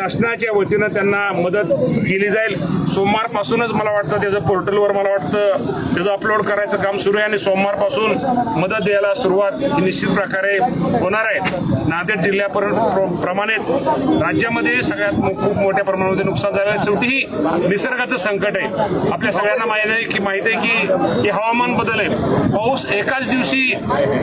शासनाच्या वतीनं त्यांना मदत केली जाईल. सोमवारपासूनच मला वाटतं त्याचं पोर्टलवर मला वाटतं त्याचं अपलोड करायचं काम सुरू आहे आणि सोमवारपासून मदत द्यायला सुरुवात ही निश्चित प्रकारे होणार आहे. नांदेड जिल्ह्यापर्यंत प्रमाणेच राज्यामध्ये सगळ्यात खूप मोठ्या प्रमाणामध्ये नुकसान झालं आहे. शेवटी निसर्गाचं संकट आहे. आपल्या सगळ्यांना माहिती आहे की माहिती आहे की हे हवामान बदल आहे. पाऊस एकाच दिवशी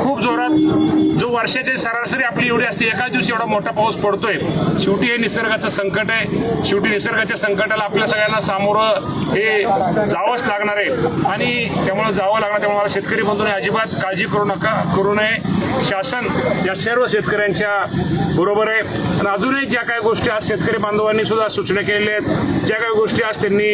खूप जोरात वर्षाची सरासरी आपली एवढी असते. एका दिवशी एवढा मोठा पाऊस पडतोय. शेवटी हे निसर्गाचं संकट आहे. शेवटी निसर्गाच्या संकटाला आपल्या सगळ्यांना सामोरं हे जावंच लागणार आहे. आणि त्यामुळे जावं लागणार त्यामुळे मला शेतकरी बंधूने अजिबात काळजी करू नका करू नये. शासन या सर्व शेतकऱ्यांच्या बरोबर आहे. आणि अजूनही ज्या काही गोष्टी आज शेतकरी बांधवांनी सुद्धा सूचना केलेल्या आहेत ज्या काही गोष्टी आज त्यांनी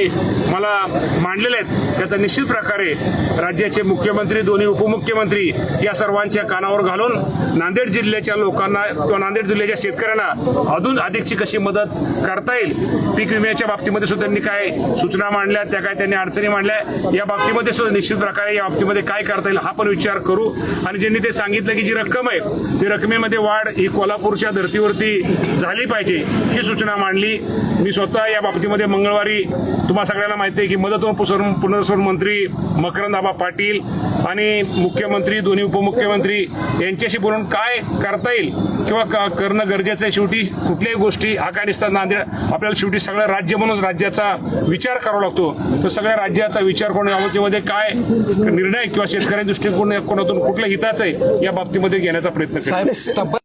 मला मांडलेल्या आहेत त्याचा निश्चित प्रकारे राज्याचे मुख्यमंत्री दोन्ही उपमुख्यमंत्री या सर्वांच्या कानावर घालून नांदेड जिल्ह्याच्या लोकांना किंवा नांदेड जिल्ह्याच्या शेतकऱ्यांना अजून अधिकची कशी मदत करता येईल पीक विम्याच्या बाबतीमध्ये सुद्धा त्यांनी काय सूचना मांडल्या त्या काय त्यांनी अडचणी मांडल्या या बाबतीमध्ये सुद्धा निश्चित प्रकारे या बाबतीमध्ये काय करता येईल हा पण विचार करू. आणि ज्यांनी ते सांगितलं की जी रक्कम आहे ती रकमेमध्ये वाढ ही कोल्हापूरच्या धर्तीवरती झाली पाहिजे ही सूचना मांडली. मी स्वतः या बाबतीमध्ये मंगळवारी तुम्हा सगळ्यांना माहिती आहे की मदत व पुनर्वसन मंत्री मकरंद आबा पाटील आणि मुख्यमंत्री दोन्ही उपमुख्यमंत्री यांच्याशी बोलून काय करता येईल किंवा करणं गरजेचं आहे शेवटी? कुठल्याही गोष्टी हा नांदेड आपल्याला शेवटी सगळं राज्य म्हणून राज्याचा विचार करावा लागतो. तर सगळ्या राज्याचा विचार करून याबाबतीमध्ये काय निर्णय किंवा शेतकऱ्यांच्या दृष्टिकोन कोणातून कुठल्या हिताचं आहे या बाबतीमध्ये घेण्याचा प्रयत्न केला